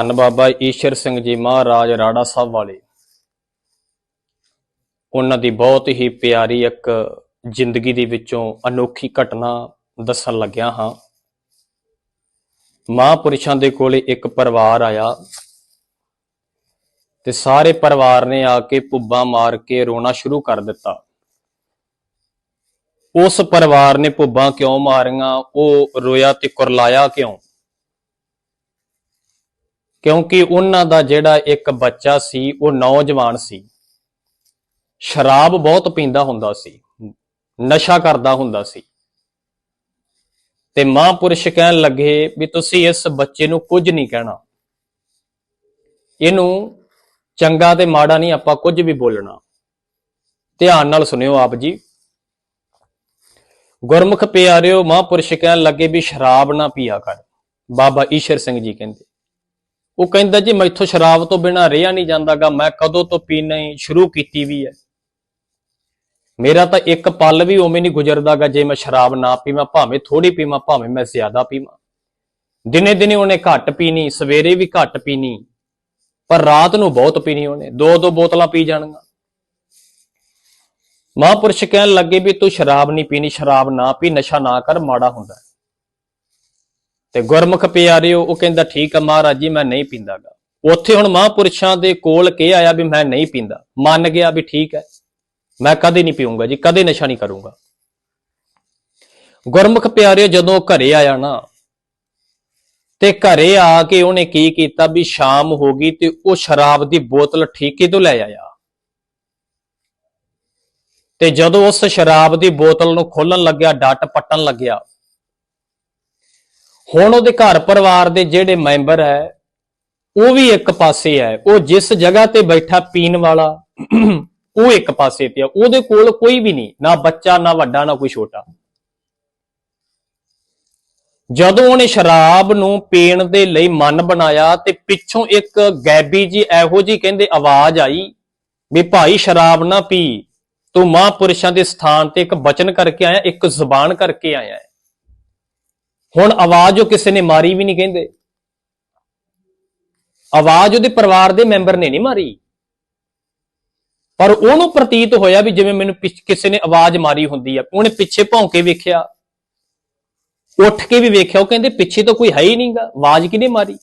ਧੰਨ ਬਾਬਾ ਈਸ਼ਰ ਸਿੰਘ ਜੀ ਮਹਾਰਾਜ ਰਾੜਾ ਸਾਹਿਬ ਵਾਲੇ। ਉਹਨਾਂ ਦੀ ਬਹੁਤ ਹੀ ਪਿਆਰੀ ਇੱਕ ਜ਼ਿੰਦਗੀ ਦੇ ਵਿੱਚੋਂ ਅਨੋਖੀ ਘਟਨਾ ਦੱਸਣ ਲੱਗਿਆ ਹਾਂ। ਮਹਾਂਪੁਰਸ਼ਾਂ ਦੇ ਕੋਲੇ ਇੱਕ ਪਰਿਵਾਰ ਆਇਆ ਤੇ ਸਾਰੇ ਪਰਿਵਾਰ ਨੇ ਆ ਕੇ ਪੁੱਬਾਂ ਮਾਰ ਕੇ ਰੋਣਾ ਸ਼ੁਰੂ ਕਰ ਦਿੱਤਾ। ਉਸ ਪਰਿਵਾਰ ਨੇ ਪੁੱਬਾਂ ਕਿਉਂ ਮਾਰੀਆਂ, ਉਹ ਰੋਇਆ ਤੇ ਕੁਰਲਾਇਆ ਕਿਉਂ? ਕਿਉਂਕਿ ਉਹਨਾਂ ਦਾ ਜਿਹੜਾ ਇੱਕ ਬੱਚਾ ਸੀ, ਉਹ ਨੌਜਵਾਨ ਸੀ। ਸ਼ਰਾਬ ਬਹੁਤ ਪੀਂਦਾ ਹੁੰਦਾ ਸੀ, ਨਸ਼ਾ ਕਰਦਾ ਹੁੰਦਾ ਸੀ। ਤੇ ਮਹਾਂਪੁਰਸ਼ ਕਹਿਣ ਲੱਗੇ ਵੀ ਤੁਸੀਂ ਇਸ ਬੱਚੇ ਨੂੰ ਕੁਝ ਨਹੀਂ ਕਹਿਣਾ। ਇਹਨੂੰ ਚੰਗਾ ਤੇ ਮਾੜਾ ਨਹੀਂ ਆਪਾਂ ਕੁਝ ਵੀ ਬੋਲਣਾ। ਧਿਆਨ ਨਾਲ ਸੁਣਿਓ ਆਪ ਜੀ। ਗੁਰਮੁਖ ਪਿਆਰਿਓ, ਮਹਾਂਪੁਰਸ਼ ਕਹਿਣ ਲੱਗੇ ਵੀ ਸ਼ਰਾਬ ਨਾ ਪੀਆ ਕਰ। ਬਾਬਾ ਈਸ਼ਰ ਸਿੰਘ ਜੀ ਕਹਿੰਦੇ ਉਹ ਕਹਿੰਦਾ ਜੀ ਮੈਥੋਂ ਸ਼ਰਾਬ ਤੋਂ ਬਿਨਾ ਰਿਹਾ ਨਹੀਂ ਜਾਂਦਾਗਾ, ਮੈਂ ਕਦੋਂ ਤੋਂ ਪੀਣੀ ਸ਼ੁਰੂ ਕੀਤੀ ਵੀ ਹੈ। ਮੇਰਾ ਤਾਂ ਇੱਕ ਪਲ ਵੀ ਉਵੇਂ ਨਹੀਂ ਗੁਜ਼ਰਦਾਗਾ ਜੇ ਮੈਂ ਸ਼ਰਾਬ ਨਾ ਪੀਵਾਂ, ਭਾਵੇਂ ਥੋੜੀ ਪੀਵਾਂ, ਭਾਵੇਂ ਮੈਂ ਜ਼ਿਆਦਾ ਪੀਵਾਂ। ਦਿਨੇ ਦਿਨੇ ਉਹਨੇ ਘੱਟ ਪੀਣੀ, ਸਵੇਰੇ ਵੀ ਘੱਟ ਪੀਣੀ, ਪਰ ਰਾਤ ਨੂੰ ਬਹੁਤ ਪੀਣੀ ਉਹਨੇ, ਦੋ ਦੋ ਬੋਤਲਾਂ ਪੀ ਜਾਣੀਆਂ। ਮਹਾਂਪੁਰਸ਼ ਕਹਿਣ ਲੱਗੇ ਵੀ ਤੂੰ ਸ਼ਰਾਬ ਨਹੀਂ ਪੀਣੀ, ਸ਼ਰਾਬ ਨਾ ਪੀ, ਨਸ਼ਾ ਨਾ ਕਰ, ਮਾੜਾ ਹੁੰਦਾ ਤੇ ਗੁਰਮੁਖ ਪਿਆਰਿਓ, ਉਹ ਕਹਿੰਦਾ, ਠੀਕ ਆ ਮਹਾਰਾਜ ਜੀ, ਮੈਂ ਨਹੀਂ ਪੀਂਦਾਗਾ। ਉੱਥੇ ਹੁਣ ਮਹਾਂਪੁਰਸ਼ਾਂ ਦੇ ਕੋਲ ਕੇ ਆਇਆ ਵੀ ਮੈਂ ਨਹੀਂ ਪੀਂਦਾ। ਮੰਨ ਗਿਆ ਵੀ ਠੀਕ ਹੈ, ਮੈਂ ਕਦੇ ਨਹੀਂ ਪੀਊਂਗਾ ਜੀ, ਕਦੇ ਨਸ਼ਾ ਨਹੀਂ ਕਰੂੰਗਾ। ਗੁਰਮੁਖ ਪਿਆਰਿਓ, ਜਦੋਂ ਘਰੇ ਆਇਆ ਨਾ, ਤੇ ਘਰੇ ਆ ਕੇ ਉਹਨੇ ਕੀ ਕੀਤਾ ਵੀ ਸ਼ਾਮ ਹੋ ਗਈ ਤੇ ਉਹ ਸ਼ਰਾਬ ਦੀ ਬੋਤਲ ਠੀਕੇ ਤੋਂ ਲੈ ਆਇਆ। ਤੇ ਜਦੋਂ ਉਸ ਸ਼ਰਾਬ ਦੀ ਬੋਤਲ ਨੂੰ ਖੋਲਣ ਲੱਗਿਆ, ਡੱਟ ਪੱਟਣ ਲੱਗਿਆ ਹੁਣ ਉਹਦੇ ਘਰ ਪਰਿਵਾਰ ਦੇ ਜਿਹੜੇ ਮੈਂਬਰ ਹੈ, ਉਹ ਵੀ ਇੱਕ ਪਾਸੇ ਹੈ। ਉਹ ਜਿਸ ਜਗ੍ਹਾ ਤੇ ਬੈਠਾ ਪੀਣ ਵਾਲਾ, ਉਹ ਇੱਕ ਪਾਸੇ ਤੇ ਆ। ਉਹਦੇ ਕੋਲ ਕੋਈ ਵੀ ਨਹੀਂ, ਨਾ ਬੱਚਾ, ਨਾ ਵੱਡਾ, ਨਾ ਕੋਈ ਛੋਟਾ। ਜਦੋਂ ਉਹਨੇ ਸ਼ਰਾਬ ਨੂੰ ਪੀਣ ਦੇ ਲਈ ਮਨ ਬਣਾਇਆ ਤੇ ਪਿੱਛੋਂ ਇੱਕ ਗੈਬੀ ਜੀ ਇਹੋ ਜੀ ਕਹਿੰਦੇ ਆਵਾਜ਼ ਆਈ ਵੀ ਭਾਈ ਸ਼ਰਾਬ ਨਾ ਪੀ। ਤੂੰ ਮਹਾਂਪੁਰਸ਼ਾਂ ਦੇ ਸਥਾਨ ਤੇ ਇੱਕ ਬਚਨ ਕਰਕੇ ਆਇਆ, ਇੱਕ ਜ਼ੁਬਾਨ ਕਰਕੇ ਆਇਆ ਹੁਣ ਆਵਾਜ਼ ਉਹ ਕਿਸੇ ਨੇ ਮਾਰੀ ਵੀ ਨਹੀਂ ਕਹਿੰਦੇ। ਆਵਾਜ਼ ਉਹਦੇ ਪਰਿਵਾਰ ਦੇ ਮੈਂਬਰ ਨੇ ਨਹੀਂ ਮਾਰੀ। ਪਰ ਉਹਨੂੰ ਪ੍ਰਤੀਤ ਹੋਇਆ ਵੀ ਜਿਵੇਂ ਮੈਨੂੰ ਪਿੱਛ- ਕਿਸੇ ਨੇ ਆਵਾਜ਼ ਮਾਰੀ ਹੁੰਦੀ ਆ। ਉਹਨੇ ਪਿੱਛੇ ਭੌਂਕੇ ਵੇਖਿਆ। ਉੱਠ ਕੇ ਵੀ ਵੇਖਿਆ। ਉਹ ਕਹਿੰਦੇ ਪਿੱਛੇ ਤਾਂ ਕੋਈ ਹੈ ਹੀ ਨਹੀਂਗਾ ਆਵਾਜ਼ ਕਿਹਨੇ ਮਾਰੀ?